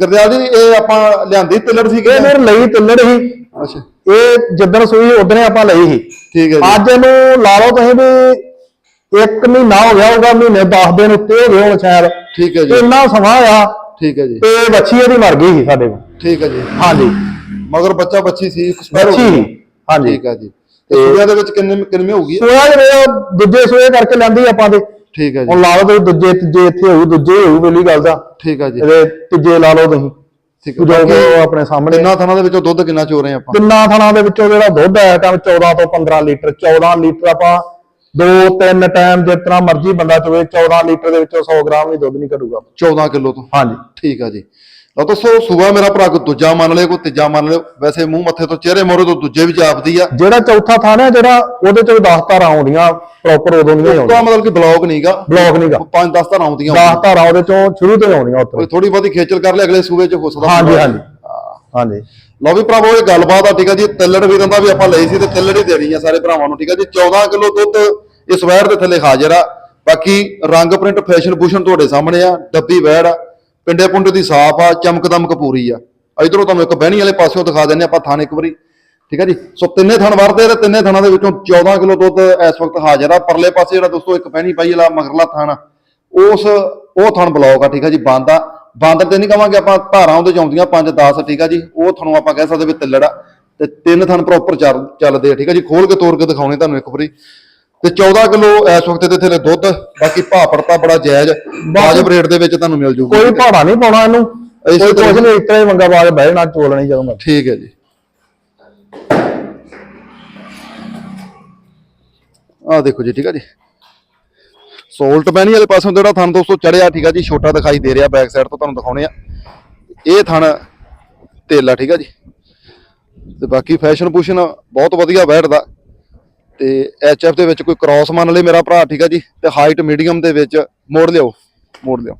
ਗੁਰਦਿਆਲ ਜੀ ਇਹ ਆਪਾਂ ਲਿਆਂਦੀ ਤਿੱਲੜ ਸੀ ਇਹ ਫਿਰ ਲਈ ਤਿੱਲੜ ਹੀ ਅੱਛਾ। ਇਹ ਜਿੱਦਣ ਸੂਈ ਉਦਣੇ ਆਪਾਂ ਲਈ ਸੀ। ਠੀਕ ਹੈ ਜੀ। ਅੱਜ ਇਹਨੂੰ ਲਾ ਲਓ ਤੁਸੀਂ ਵੀ ਇੱਕ ਮਹੀਨਾ ਹੋ ਗਿਆ ਹੋਊਗਾ ਮਹੀਨੇ 10 ਦਿਨ ਉੱਤੇ ਹੋ ਗਏ ਹੁਣ ਸ਼ਾਇਦ। ਠੀਕ ਹੈ ਜੀ। ਇੰਨਾ ਸਮਾਂ ਆ ਠੀਕ ਹੈ ਜੀ। ਤੇ ਬੱਚੀ ਇਹਦੀ ਮਰ ਗਈ ਸੀ ਸਾਡੇ ਕੋਲ। ਠੀਕ ਹੈ ਜੀ। ਹਾਂਜੀ। ਮਗਰ ਬੱਚਾ ਬੱਚੀ ਸੀ ਬੱਚੀ ਸੀ। ਹਾਂਜੀ। ਠੀਕ ਹੈ ਜੀ। ਤੇ ਸੂਬਿਆਂ ਦੇ ਵਿੱਚ ਕਿੰਨੇ ਕਿੰਨੇ ਹੋਊਗੀ ਸੋਇਆ ਜਿਹੜੇ ਦੂਜੇ ਸੋਏ ਕਰਕੇ ਲੈਂਦੀ ਆਪਾਂ ਤੇ। ਠੀਕ ਹੈ ਜੀ। ਲਾ ਲਓ ਤੁਸੀਂ ਦੂਜੇ ਤੀਜੇ ਇੱਥੇ ਹੋਊ ਦੂਜੇ ਹੀ ਹੋਊ ਪਹਿਲੀ ਗੱਲ ਤਾਂ। ਠੀਕ ਹੈ ਜੀ। ਇਹਦੇ ਤੀਜੇ ਲਾ ਲਓ ਤੁਸੀਂ। ਠੀਕ ਹੈ। ਜੋ ਕਿ ਬਾਕੀ ਉਹ ਆਪਣੇ ਸਾਹਮਣੇ। ਤਿੰਨਾਂ ਥਾਣਾ ਦੇ ਵਿੱਚੋਂ ਦੁੱਧ ਕਿੰਨਾ ਚੋ ਰਹੇ ਆਪਾਂ? ਤਿੰਨਾਂ ਥਣਾਂ ਦੇ ਵਿੱਚੋਂ ਜਿਹੜਾ ਦੁੱਧ ਹੈ ਟਾਈਮ 14 ਤੋਂ 15 ਲੀਟਰ 14 ਲੀਟਰ ਆਪਾਂ ਦੋ ਤਿੰਨ ਟਾਈਮ ਜਿਤਨਾ ਮਰਜ਼ੀ ਬੰਦਾ ਚੋਵੇ 14 ਲੀਟਰ ਦੇ ਵਿੱਚੋਂ 100 ਗ੍ਰਾਮ ਵੀ ਦੁੱਧ ਨਹੀਂ ਘਟੂਗਾ। 14 ਕਿਲੋ ਤੋਂ? ਹਾਂਜੀ। ਠੀਕ ਆ ਜੀ। ਲਓ ਦੋਸਤੋ ਸੂਬਾ ਮੇਰਾ ਭਰਾ ਕੋਈ ਦੂਜਾ ਮੰਨ ਲਿਓ ਕੋਈ ਤੀਜਾ ਮੰਨ ਲਿਓ ਵੈਸੇ ਮੂੰਹ ਮੱਥੇ ਤੋਂ ਚਿਹਰੇ ਮੋਰੇ ਤੋਂ ਦੂਜੇ ਵੀ ਜਾਪਦੀ ਆ। ਜਿਹੜਾ ਚੌਥਾ ਥਾਂ ਹੈ ਜਿਹੜਾ ਉਹਦੇ ਚੋਂ 10 ਧਾਰਾਂ ਆਉਂਦੀਆਂ ਪ੍ਰੋਪਰ ਉਦੋਂ ਦੀਆਂ ਹੀ ਤਾਂ ਆਉਂਦੀਆਂ। ਮਤਲਬ ਕਿ ਬਲੌਗ ਨਹੀਂਗਾ। ਬਲੌਕ ਨਹੀਂਗਾ। 5-10 ਤਾਂ ਆਉਂਦੀਆਂ 10 ਧਾਰਾਂ ਉਹਦੇ ਚੋਂ ਸ਼ੁਰੂ ਤੋਂ ਆਉਂਦੀਆਂ ਉੱਥੇ। ਕੋਈ ਥੋੜੀ ਬਹੁਤੀ ਖੇਚਲ ਕਰ ਲੈ ਅਗਲੇ ਸੂਬੇ ਚ ਹੋ ਸਕਦਾ। ਹਾਂਜੀ ਹਾਂਜੀ। ਹਾਂਜੀ। ਲਓ ਵੀ ਭਰਾਵੋ ਇਹ ਗੱਲਬਾਤ ਆ ਠੀਕ ਆ ਜੀ। ਤਿੱਲੜ ਵੀਰਾਂ ਦਾ ਵੀ ਆਪਾਂ ਲਈ ਸੀ ਤੇ ਤਿੱਲੜ ਹੀ ਦੇਣੀ ਆ ਸਾਰੇ ਭਰਾਵਾਂ ਨੂੰ ਠੀਕ ਆ ਜੀ। 14 ਕਿਲੋ ਦੁੱਧ ਇਸ ਵੈੜ ਦੇ ਥੱਲੇ ਹਾਜ਼ਰ ਆ। ਬਾਕੀ ਰੰਗ ਪ੍ਰਿੰਟ ਫੈਸ਼ਨ ਭੂਸ਼ਣ ਤੁਹਾਡੇ ਸਾਹਮਣੇ ਆ, ਡੱਬੀ ਵੈੜ ਆ, ਪਿੰਡੇ ਪੁੰਡੇ ਦੀ ਸਾਫ਼ ਆ ਚਮਕ ਦਮਕ ਪੂਰੀ ਆ। ਇਧਰੋਂ ਤੁਹਾਨੂੰ ਇੱਕ ਬਹਿਣੀ ਵਾਲੇ ਪਾਸਿਓਂ ਦਿਖਾ ਦਿੰਨੇ ਆਪਾਂ ਥਾਣ ਇੱਕ ਵਾਰੀ। ਠੀਕ ਆ ਜੀ? ਸੋ ਤਿੰਨੇ ਥਣ ਵਰਦੇ ਤੇ ਤਿੰਨੇ ਥਣਾਂ ਦੇ ਵਿੱਚੋਂ 14 ਕਿਲੋ ਦੁੱਧ ਇਸ ਵਕਤ ਹਾਜ਼ਰ ਆ। ਪਰਲੇ ਪਾਸੇ ਜਿਹੜਾ ਦੋਸਤੋ ਇੱਕ ਬਹਿਣੀ ਪਾਈ ਵਾਲਾ ਮਗਰਲਾ ਥਣ, ਉਸ ਉਹ ਥਣ ਬਲੌਕ ਆ, ਠੀਕ ਆ ਜੀ? ਬੰਦ ਆ। ਬਾਂਦਰ ਤੇ ਨਹੀਂ ਕਵਾਂਗੇ ਆਪਾਂ, ਧਾਰਾਂ ਉਹਦੇ ਚ ਆਉਂਦੀਆਂ 5 10 ਠੀਕ ਆ ਜੀ? ਉਹ ਤੁਹਾਨੂੰ ਆਪਾਂ ਕਹਿ ਸਕਦੇ ਵੀ ਤਿੱਲੜ ਆ। ਤੇ ਤਿੰਨ ਥਣ ਪ੍ਰੋਪਰ ਚੱਲਦੇ ਆ, ਠੀਕ ਆ ਜੀ? ਖੋਲ ਕੇ ਤੋੜ ਕੇ ਦਿਖਾਉਣੇ ਤੁਹਾਨੂੰ ਇੱਕ ਵਾਰੀ। ਤੇ 14 ਕਿਲੋ ਇਸ ਵਕਤ ਦੇ ਥੱਲੇ ਦੁੱਧ ਬਾਕੀ ਭਾਅ ਪੜਤਾ ਬੜਾ ਜਾਇਜ਼ ਵਾਜਬ ਰੇਟ ਦੇ ਵਿੱਚ ਤੁਹਾਨੂੰ ਮਿਲ ਜੂਗਾ। ਕੋਈ ਭਾੜਾ ਨਹੀਂ ਪਾਉਣਾ ਇਹਨੂੰ। ਕੋਈ ਕੁਝ ਨਹੀਂ ਇਤਰਾ ਹੀ ਮੰਗਾ ਬਾਅਦ ਬਹਿਣਾ ਚੋਲਣੀ ਜਦੋਂ ਮਰਜ਼ੀ। ਠੀਕ ਹੈ ਜੀ। ਆਹ ਦੇਖੋ ਜੀ ਠੀਕ ਆ ਜੀ। ਸੋਲਟ ਪੈਣੀ ਵਾਲੇ ਪਾਸੋਂ ਜਿਹੜਾ ਥਣ ਦੋਸਤੋ ਚੜਿਆ ਠੀਕ ਆ ਜੀ ਛੋਟਾ ਦਿਖਾਈ ਦੇ ਰਿਹਾ ਬੈਕ ਸਾਈਡ ਤੋਂ ਤੁਹਾਨੂੰ ਦਿਖਾਉਣੇ ਆ। ਇਹ ਥਣ ਤੇਲਾ ਠੀਕ ਆ ਜੀ। ਤੇ ਬਾਕੀ ਫੈਸ਼ਨ ਪੂਸ਼ਨ ਬਹੁਤ ਵਧੀਆ ਬੈਠਦਾ। ਤੇ ਐਚਐਫ ਦੇ ਵਿੱਚ ਕੋਈ ਕ੍ਰਾਸ ਮੰਨ ਲਈ ਮੇਰਾ ਭਰਾ, ਠੀਕ ਆ ਜੀ, ਤੇ ਹਾਈਟ ਮੀਡੀਅਮ ਦੇ ਵਿੱਚ ਮੋੜ ਲਿਓ ਮੋੜ ਲਿਓ।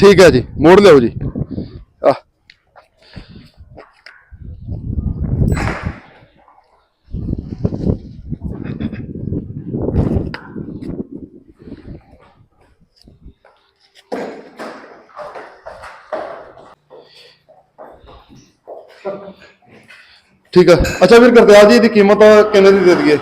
ਠੀਕ ਹੈ ਜੀ, ਮੋੜ ਲਿਓ ਜੀ ਆ ਠੀਕ ਹੈ ਅੱਛਾ ਵੀਰ ਗੁਰਦਿਆਲ ਜੀ ਦੀ ਕੀਮਤ ਕਿੰਨੇ ਦੀ ਦੇ ਦਈਏ?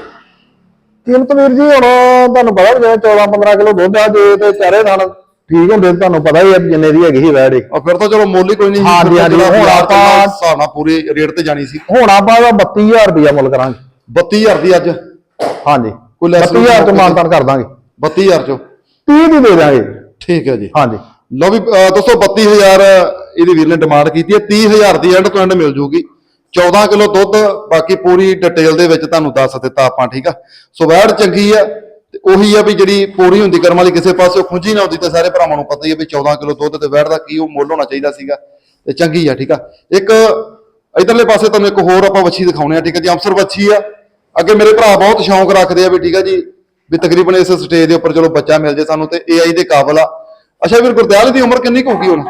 ਕੀਮਤ ਵੀਰ ਜੀ ਹੁਣ ਤੁਹਾਨੂੰ ਪਤਾ ਜਿਵੇਂ 14 15 ਕਿਲੋ ਦੁੱਧ ਆ ਜੇ ਤੇ ਚਾਰੇ ਨਾਲ ਠੀਕ ਹੁੰਦੇ ਤੇ ਤੁਹਾਨੂੰ ਪਤਾ ਹੀ ਹੈ ਜਿੰਨੇ ਦੀ ਹੈਗੀ ਸੀ ਵੈੜ ਇਹ। ਆ ਫਿਰ ਤਾਂ ਚਲੋ ਮੁੱਲ ਹੀ ਕੋਈ ਨਹੀਂ ਹਾਂਜੀ, ਹਾਂਜੀ, ਹੁਣ ਆਪਾਂ- ਹਿਸਾਬ ਨਾਲ ਪੂਰੇ ਰੇਟ ਤੇ ਜਾਣੀ ਸੀ। ਹੁਣ ਆਪਾਂ ਦਾ 32000 ਰੁਪਇਆ ਮੁੱਲ ਕਰਾਂਗੇ। 32000 ਦੀ ਅੱਜ? ਹਾਂਜੀ। ਕੋਈ less 32000 ਚ ਮਾਨਤਾਨ ਕਰ ਦਾਂਗੇ। 32000 ਚੋਂ? 30 ਦੀ ਦੇ ਦਾਂਗੇ। ਠੀਕ ਹੈ ਜੀ। ਹਾਂਜੀ। ਲਓ ਵੀ ਅਹ ਦੋਸਤੋ 32000 ਇਹਦੀ ਵੀਰ ਨੇ ਡਿਮਾਂਡ ਕੀਤੀ ਹੈ 30000 ਦੀ ਐਂਡ ਤੋਂ ਐਂਡ ਮਿਲ ਜੂਗੀ। 14 ਕਿਲੋ ਦੁੱਧ, ਬਾਕੀ ਪੂਰੀ ਡਿਟੇਲ ਦੇ ਵਿੱਚ ਤੁਹਾਨੂੰ ਦੱਸ ਦਿੱਤਾ ਆਪਾਂ, ਠੀਕ ਆ? ਸੋ ਵੈੜ ਚੰਗੀ ਆ, ਤੇ ਉਹੀ ਆ ਵੀ ਜਿਹੜੀ ਪੂਰੀ ਹੁੰਦੀ, ਕਰਮ ਵਾਲੀ ਕਿਸੇ ਪਾਸੇ ਖੁੰਝੀ ਨਾ ਹੁੰਦੀ, ਤੇ ਸਾਰੇ ਭਰਾਵਾਂ ਨੂੰ ਪਤਾ ਹੀ ਆ ਵੀ 14 ਕਿਲੋ ਦੁੱਧ ਤੇ ਵੈੜ ਦਾ ਕੀ ਉਹ ਮੁੱਲ ਹੋਣਾ ਚਾਹੀਦਾ ਸੀਗਾ, ਤੇ ਚੰਗੀ ਆ, ਠੀਕ ਆ? ਇੱਕ ਇਧਰਲੇ ਪਾਸੇ ਤੁਹਾਨੂੰ ਇੱਕ ਹੋਰ ਆਪਾਂ ਵੱਛੀ ਦਿਖਾਉਣੇ ਆ, ਠੀਕ ਆ ਜੀ? ਅੰਸਰ ਵੱਛੀ ਆ। ਅੱਗੇ ਮੇਰੇ ਭਰਾ ਬਹੁਤ ਸ਼ੌਂਕ ਰੱਖਦੇ ਆ ਵੀ, ਠੀਕ ਆ ਜੀ, ਵੀ ਤਕਰੀਬਨ ਇਸ ਸਟੇਜ ਦੇ ਉੱਪਰ ਚਲੋ ਬੱਚਾ ਮਿਲ ਜੇ ਸਾਨੂੰ, ਤੇ ਏਆਈ ਦੇ ਕਾਬਲ ਆ। ਅੱਛਾ ਵੀਰ, ਗੁਰਦਿਆਲ ਦੀ ਉਮਰ ਕਿੰਨੀ ਕੁ ਹੋਊਗੀ ਹੁਣ?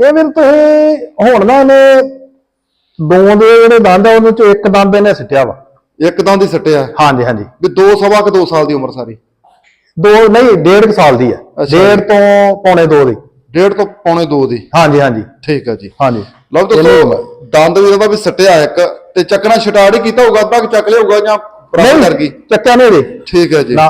ਇਹ ਵੀਰ ਤੁਸੀਂ ਹੁਣ ਨਾ ਇਹਨੇ ਦੋ ਦੇ ਜਿਹੜੇ ਦੰਦ ਆ ਉਹਦੇ ਚੋਂ ਇੱਕ ਦੰਦ ਇਹਨੇ ਸਿੱਟਿਆ ਵਾ। ਇੱਕਦਮ ਦੀ ਸੱਟਿਆ? ਹਾਂਜੀ ਹਾਂਜੀ। ਵੀ ਦੋ ਸਵਾ ਕੁ ਦੋ ਸਾਲ ਦੀ ਉਮਰ ਸਾਰੀ? ਦੋ ਨਹੀਂ ਡੇਢ ਕੁ ਸਾਲ ਦੀ ਹੈ ਅੱਛਾ। ਡੇਢ ਤੋਂ ਪੌਣੇ ਦੋ ਦੀ। ਡੇਢ ਤੋਂ ਪੌਣੇ ਦੋ ਦੀ? ਹਾਂਜੀ ਹਾਂਜੀ। ਠੀਕ ਆ ਜੀ। ਹਾਂਜੀ। ਲਓ ਦੋਸਤੋ ਦੰਦ ਵੀ ਉਹਦਾ ਵੀ ਸੱਟਿਆ ਇੱਕ ਤੇ ਚੱਕਣਾ ਛਟਾੜ ਹੀ ਕੀਤਾ ਹੋਊਗਾ ਅੱਧਾ ਕੁ ਚੱਕ ਲਿਆ ਹੋਊਗਾ ਜਾਂ ਬਰਾਬਰ ਕਰ ਗਈ? ਚੱਕਿਆ ਨਹੀਂ ਦੇ ਠੀਕ ਹੈ ਜੀ। ਨਾ।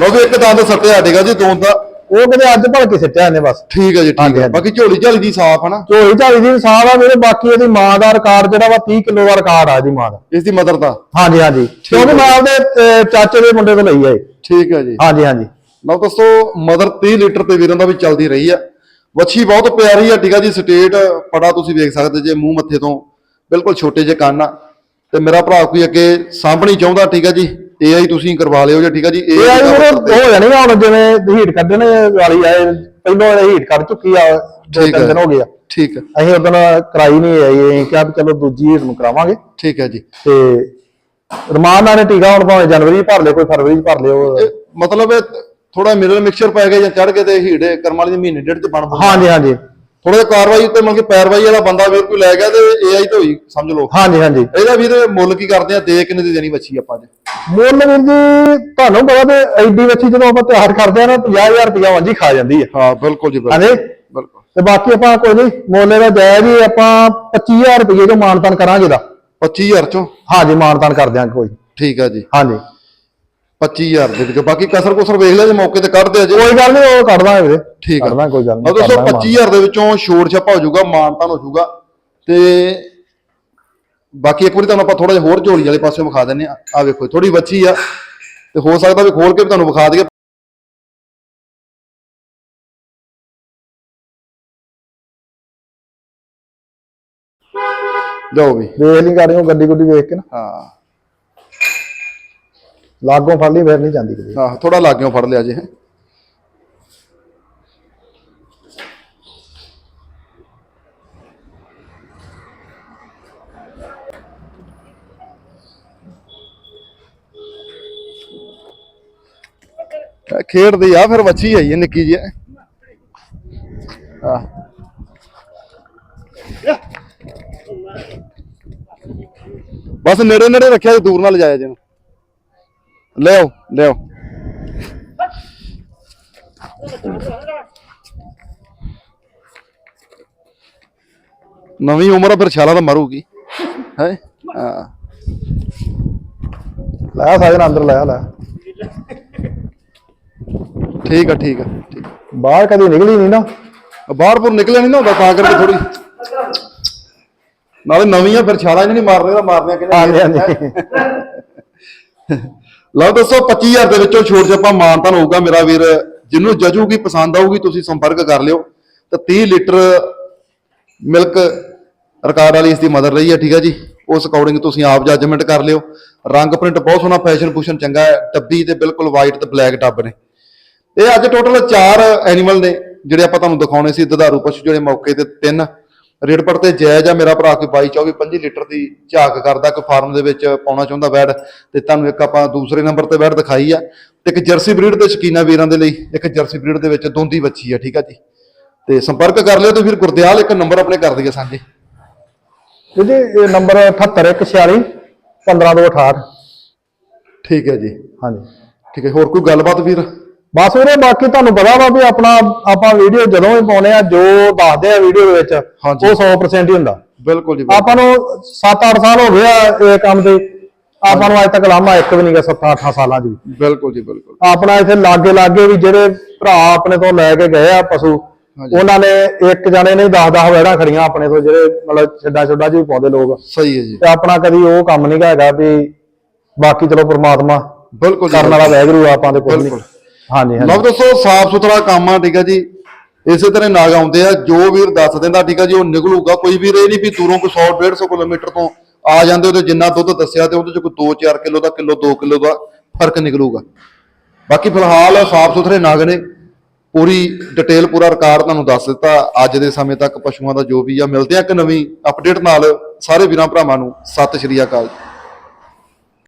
ਲਓ ਵੀ ਇੱਕ ਦੰਦ ਸੱਟਿਆ ਠੀਕ ਆ ਜੀ ਦੋ ਦਾ ਉਹ ਕਿਤੇ ਅੱਜ ਭਲਕੇ ਸਿੱਟਿਆ ਇਹਨੇ ਬਸ। ਠੀਕ ਹੈ ਜੀ ਠੀਕ ਹਾਂਜੀ, ਹੈ। ਹਾਂਜੀ। ਬਾਕੀ ਝੋਲੀ ਝਾਲੀ ਦੀ ਸਾਫ਼ ਹੈ ਨਾ। ਝੋਲੀ ਝਾਲੀ ਦੀ ਸਾਹ ਆ ਵੀਰੇ ਬਾਕੀ ਇਹਦੀ ਮਾਂ ਦਾ ਰਿਕਾਰਡ ਜਿਹੜਾ ਵਾ 30 ਕਿਲੋ ਦਾ ਰਿਕਾਰਡ ਆ ਇਹਦੀ ਮਾਂ ਦਾ। ਇਸ ਦੀ ਮਦਰ ਦਾ ਹਾਂਜੀ ਹਾਂਜੀ। ਕਿਉਂਕਿ ਮੈਂ ਆਪਦੇ ਅਹ, ਚਾਚੇ ਦੇ ਮੁੰਡੇ ਤੋਂ ਲਈ ਆ ਇਹ। ਠੀਕ ਹੈ ਜੀ। ਹਾਂਜੀ ਹਾਂਜੀ। ਲਓ ਦੋਸਤੋ ਮਦਰ 30 ਲੀਟਰ ਤੇ ਵੀਰਾਂ ਦਾ ਵੀ ਚੱਲਦੀ ਰਹੀ ਆ। ਵੱਛੀ ਬਹੁਤ ਪਿਆਰੀ ਆ ਠੀਕ ਆ ਜੀ। ਸਟੇਟ ਪੜਾ ਤੁਸੀਂ ਵੇਖ ਸਕਦੇ ਜੇ ਮੂੰਹ ਮੱਥੇ ਤੋਂ। ਬਿਲਕੁਲ ਛੋਟੇ ਜਿਹੇ ਕੰਨ ਆ। ਤੇ ਮੇਰਾ ਭਰਾ ਕੋਈ ਅੱਗੇ ਸਾਂਭਣੀ ਚਾਹੁੰਦਾ ਠੀਕ ਆ ਜੀ। ਏਆਈ ਤੁਸੀਂ ਕਰਵਾ ਲਿਓ ਜੇ ਠੀਕ ਆ ਜੀ? ਇਹ ਹੋ ਜਾਣੀ ਆ ਹੁਣ ਜਿਵੇਂ ਹੀਟ ਕੱਢਣੇ ਵਾਲੀ ਆਏ ਪਹਿਲਾਂ ਇਹ ਹੀਟ ਕੱਢ ਚੁੱਕੀ ਆ ਦੋ ਠੀਕ ਤਿੰਨ। ਦਿਨ ਹੋ ਗਏ ਆ। ਠੀਕ ਹੈ ਅਸੀਂ ਉਦੋਂ ਕਰਾਈ ਨਹੀਂ ਆਈ ਅਸੀਂ ਕਿਹਾ ਵੀ ਚਲੋ ਦੂਜੀ ਹੀਟ ਨੂੰ ਕਰਾਵਾਂਗੇ। ਠੀਕ ਹੈ ਜੀ। ਤੇ ਰਮਾਨ ਨਾਲ ਨੇ ਟੀਕਾ ਹੁਣ ਭਾਵੇਂ ਜਨਵਰੀ 'ਚ ਭਰ ਲਿਓ ਕੋਈ ਫਰਵਰੀ 'ਚ ਭਰ ਲਿਓ। ਇਹ ਮਤਲਬ ਥੋੜਾ ਮਿਰਰ ਮਿਕਸਚਰ ਪੈ ਗਿਆ ਜਾਂ ਚੜ ਕੇ ਤੇ ਹੀੜੇ ਕਰਮ ਵਾਲੀ ਦੇ ਮਹੀਨੇ ਡੇਢ ਚ ਬਣ ਬਣ ਹਾਂਜੀ ਹਾਂਜੀ। ਥੋੜਾ ਜਿਹਾ ਕਾਰਵਾਈ ਉੱਤੇ ਮਤਲਬ ਕਿ ਪੈਰਵਾਈ ਵਾਲਾ ਬੰਦਾ ਵੀਰ ਕੋਈ ਲੈ ਗਿਆ ਤੇ ਏਆਈ ਤੋਂ ਹੀ ਸਮਝ ਲਓ। ਹਾਂਜੀ ਹਾਂਜੀ। ਇਹਦਾ ਵੀਰ ਮੁੱਲ ਕੀ ਕਰਦੇ ਆ? ਦੇ ਕਿੰਨੇ ਦੀ ਦੇਣੀ ਬੱਚੀ ਆਪਾਂ ਅੱਜ? ਮੁੱਲ ਵੀਰ ਜੀ ਤੁਹਾਨੂੰ ਪਤਾ ਤੇ ਐਡੀ ਵੱਛੀ ਜਦੋਂ ਆਪਾਂ ਤਿਆਰ ਕਰਦੇ ਆ ਨਾ 50000 ਰੁਪਇਆ ਵਾਂਝੀ ਖਾ ਜਾਂਦੀ ਹੈ ਹਾਂ ਬਿਲਕੁਲ ਜੀ ਬਿਲਕੁਲ। ਹਾਂਜੀ? ਬਿਲਕੁਲ। ਤੇ ਬਾਕੀ ਆਪਾਂ ਕੋਈ ਨਹੀਂ ਮੁੱਲ ਦਾ ਜਾਇਜ਼ ਹੀ ਆਪਾਂ 25000 ਰੁਪਏ ਜੋ ਮਾਨਤਾਨ ਕਰਾਂਗੇ ਦਾ 25000 ਚੋਂ? ਹਾਂਜੀ ਮਾਨਤਾਨ ਕਰ ਦਿਆਂਗੇ ਕੋਈ। ਠੀਕ ਆ ਜੀ। ਹਾਂਜੀ। 25000 ਦੇ ਵਿੱਚ। ਬਾਕੀ ਕਸਰ ਕੁਸਰ ਵੇਖ ਲਿਆ ਜੇ ਮੌਕੇ ਤੇ ਕੱਢ ਦਿਆ ਜੇ। ਕੋਈ ਗੱਲ ਨਹੀਂ ਉਹ ਕੱਢ ਦਾਂਗੇ ਵੀਰੇ। ਠੀਕ ਆ। ਕੱਢ ਕੋਈ ਗੱਲ ਨਹੀਂ ਦੋਸਤੋ 25000 ਦੇ ਵਿੱਚੋਂ ਛੋੜ ਛੱਪਾ ਹੋ ਜਾਊਗਾ ਮਾਨਤਾਨ ਹੋ ਜਾਊਗਾ। ਤੇ ਬਾਕੀ ਇੱਕ ਵਾਰੀ ਤੁਹਾਨੂੰ ਆਪਾਂ ਥੋੜਾ ਜਿਹਾ ਹੋਰ ਝੋਲੀ ਵਾਲੇ ਪਾਸੇ ਵਿਖਾ ਦਿੰਨੇ ਆ। ਆ ਵੇਖੋ ਥੋੜੀ ਬੱਚੀ ਆ। ਤੇ ਹੋ ਸਕਦਾ ਵੀ ਖੋਲ ਕੇ ਵੀ ਤੁਹਾਨੂੰ ਵਿਖਾ ਦਈਏ। ਲਓ ਵੀ। ਵੇਖ ਗੱਡੀ ਗੁੱਡੀ ਵੇਖ ਕੇ ਨਾ। ਹਾਂ। ਲਾਗੋਂ ਫੜ ਲਈ, ਫਿਰ ਨਹੀਂ ਜਾਂਦੀ ਕਿਤੇ ਆਹ ਥੋੜਾ ਲਾਗਿਓ ਫੜ ਲਿਆ ਜੇ, ਹੈਂ। ਅਹ ਖੇਡਦੀ ਆ, ਫਿਰ ਵੱਛੀ ਆਈ ਹੈ ਨਿੱਕੀ ਜਿਹੀ ਆ ਬਸ ਨੇੜੇ ਨੇੜੇ ਰੱਖਿਆ ਜੇ, ਦੂਰ ਨਾਲ ਜਾਇਆ ਜੇ ਲਿਆਓ ਲਿਆਓ ਨਵੀਂ ਉਮਰ ਆ ਫਿਰ ਛਾਲਾ ਤਾਂ ਮਾਰੂਗੀ। ਹੈ? ਹਾਂ। ਲੈ ਸਾਜਨ ਅੰਦਰ ਲੈ ਲੈ ਠੀਕ ਆ ਠੀਕ ਆ ਠੀਕ। ਬਾਹਰ ਕਦੀ ਨਿਕਲੀ ਨਹੀਂ ਨਾ। ਬਾਹਰ ਬੁਰ ਨਿਕਲਿਆ ਨਹੀਂ ਨਾ ਹੁੰਦਾ ਤਾਂ ਕਰਕੇ ਥੋੜੀ ਨਾਲੇ ਨਵੀਂ ਆ ਫਿਰ ਛਾਲਾ ਨਹੀਂ ਮਾਰਨੇ ਤਾਂ ਮਾਰਨੇ ਕਿਹਨੇ? ਲਓ ਦੱਸੋ 25000 ਦੇ ਵਿੱਚੋਂ ਛੋੜ ਛੱਪਾ ਮਾਨਤਾ ਹੋਊਗਾ ਮੇਰਾ ਵੀਰ। ਜਿਹਨੂੰ ਜਜੂਗੀ ਪਸੰਦ ਆਊਗੀ, ਤੁਸੀਂ ਸੰਪਰਕ ਕਰ ਲਿਓ। ਤਾਂ 30 ਲੀਟਰ ਮਿਲਕ ਰਿਕਾਰਡ ਵਾਲੀ ਇਸ ਦੀ ਮਦਰ ਰਹੀ ਹੈ, ਠੀਕ ਹੈ ਜੀ। ਉਸ ਅਕੋਰਡਿੰਗ ਤੁਸੀਂ ਆਪ ਜੱਜਮੈਂਟ ਕਰ ਲਿਓ। ਰੰਗ ਪ੍ਰਿੰਟ ਬਹੁਤ ਸੋਹਣਾ ਫੈਸ਼ਨ ਫੂਸ਼ਨ ਚੰਗਾ ਹੈ। ਡੱਬੀ ਤੇ ਬਿਲਕੁਲ ਵਾਈਟ ਤੇ ਬਲੈਕ ਟੱਬ ਨੇ। ਇਹ ਅੱਜ ਟੋਟਲ 4 ਐਨੀਮਲ ਨੇ, ਜਿਹੜੇ ਆਪਾਂ ਤੁਹਾਨੂੰ ਦਿਖਾਉਣੇ ਸੀ। ਦੁਧਾਰੂ ਪਸ਼ੂ ਜਿਹੜੇ ਮੌਕੇ ਤੇ ਤਿੰਨ ਰੇਟ ਤੇ ਜਾਇਜ਼ ਆ ਮੇਰਾ ਭਰਾ ਕੋਈ 22 24 25 ਲੀਟਰ ਦੀ ਝਾਕ ਕਰਦਾ ਕੋਈ ਫਾਰਮ ਦੇ ਵਿੱਚ ਪਾਉਣਾ ਚਾਹੁੰਦਾ ਵੈੜ ਤੇ ਤੁਹਾਨੂੰ ਇੱਕ ਆਪਾਂ ਦੂਸਰੇ ਨੰਬਰ ਤੇ ਵੈੜ ਦਿਖਾਈ ਆ ਤੇ ਇੱਕ ਜਰਸੀ ਬਰੀਡ ਦੇ ਸ਼ਕੀਨਾ ਵੀਰਾਂ ਦੇ ਲਈ ਇੱਕ ਜਰਸੀ ਬਰੀਡ ਦੇ ਵਿੱਚ ਦੋਂਦੀ ਬੱਚੀ ਆ ਠੀਕ ਆ ਜੀ। ਤੇ ਸੰਪਰਕ ਕਰ ਲਿਓ ਤੇ ਫਿਰ ਗੁਰਦਿਆਲ ਇੱਕ ਨੰਬਰ ਆਪਣੇ ਕਰ ਦਈਏ ਸਾਂਝੇ। ਇਹਦੇ ਇਹ ਨੰਬਰ 78146 15268 ਠੀਕ ਹੈ ਜੀ। ਹਾਂਜੀ। ਠੀਕ ਹੈ ਹੋਰ ਕੋਈ ਗੱਲਬਾਤ ਵੀਰ? ਬਸ ਵੀਰੇ ਬਾਕੀ ਤੁਹਾਨੂੰ ਪਤਾ ਵਾ ਵੀ ਆਪਣਾ ਆਪਾਂ ਵੀਡੀਓ ਜਦੋਂ ਵੀ ਪਾਉਨੇ ਆ ਜੋ ਦੱਸਦੇ ਆ ਵੀਡੀਓ ਦੇ ਵਿੱਚ। ਉਹ 100% ਹੀ ਹੁੰਦਾ। ਬਿਲਕੁਲ ਜੀ ਆਪਾਂ ਨੂੰ 7-8 ਸਾਲ ਹੋ ਗਏ ਆ ਇਹ ਕੰਮ ਤੇ। ਆਪਾਂ ਨੂੰ ਅੱਜ ਤੱਕ ਲਾਮਾ ਇੱਕ ਵੀ ਨਹੀਂ ਗਿਆ 7-8 ਸਾਲਾਂ ਵੀ। ਬਿਲਕੁਲ ਜੀ ਬਿਲਕੁਲ। ਆਪਣਾ ਇੱਥੇ ਲਾਗੇ ਲਾਗੇ ਵੀ ਜਿਹੜੇ ਭਰਾ ਆਪਣੇ ਤੋਂ ਲੈ ਕੇ ਗਏ ਆ ਪਸ਼ੂ। ਉਹਨਾਂ ਨੇ ਇੱਕ ਜਣੇ ਨੇ 10 10 ਵੈੜਾਂ ਖੜੀਆਂ ਆਪਣੇ ਤੋਂ ਜਿਹੜੇ ਮਤਲਬ ਛੱਡਾ ਛੱਡਾ ਵੀ ਪਾਉਂਦੇ ਲੋਕ। ਸਹੀ ਹੈ ਜੀ। ਤੇ ਆਪਣਾ ਕਦੀ ਉਹ ਕੰਮ ਨਹੀਂ ਹੈਗਾ ਵੀ ਬਾਕੀ ਚਲੋ ਪ੍ਰਮਾਤਮਾ ਬਿਲਕੁਲ ਜੀ, ਕਰਨ ਵਾਲਾ ਵੈਗਰੂ ਆਪਾਂ ਦੇ ਕੁਝ ਨਹੀਂ ਬਿਲਕੁਲ। ਹਾਂਜੀ ਹਾਂਜੀ। ਲਓ ਦੋਸਤੋ ਸਾਫ਼ ਸੁਥਰਾ ਕੰਮ ਆ, ਠੀਕ ਆ ਜੀ। ਇਸੇ ਤਰ੍ਹਾਂ ਨਾਗ ਆਉਂਦੇ ਆ, ਜੋ ਵੀਰ ਦੱਸ ਦਿੰਦਾ, ਠੀਕ ਆ ਜੀ, ਉਹ ਨਿਕਲੂਗਾ। ਕੋਈ ਵੀਰ ਇਹ ਨਹੀਂ ਵੀ ਦੂਰੋਂ ਕੋਈ 100 150 ਕਿਲੋਮੀਟਰ ਤੋਂ ਆ ਜਾਂਦੇ, ਉਹਦੇ ਜਿੰਨਾ ਦੁੱਧ ਦੱਸਿਆ ਤੇ ਉਹਦੇ ਚ ਕੋਈ 2-4 ਕਿਲੋ ਦਾ, ਕਿਲੋ 2 ਕਿਲੋ ਦਾ ਫ਼ਰਕ ਨਿਕਲੂਗਾ। ਬਾਕੀ ਫਿਲਹਾਲ ਸਾਫ਼ ਸੁਥਰੇ ਨਾਗ ਨੇ, ਪੂਰੀ ਡਿਟੇਲ, ਪੂਰਾ ਰਿਕਾਰਡ ਤੁਹਾਨੂੰ ਦੱਸ ਦਿੱਤਾ। ਅੱਜ ਦੇ ਸਮੇਂ ਤੱਕ ਪਸ਼ੂਆਂ ਦਾ ਜੋ ਵੀ ਆ, ਮਿਲਦੇ ਆ ਇੱਕ ਨਵੀਂ ਅਪਡੇਟ ਨਾਲ। ਸਾਰੇ ਵੀਰਾਂ ਭਰਾਵਾਂ ਨੂੰ ਸਤਿ ਸ਼੍ਰੀ ਅਕਾਲ।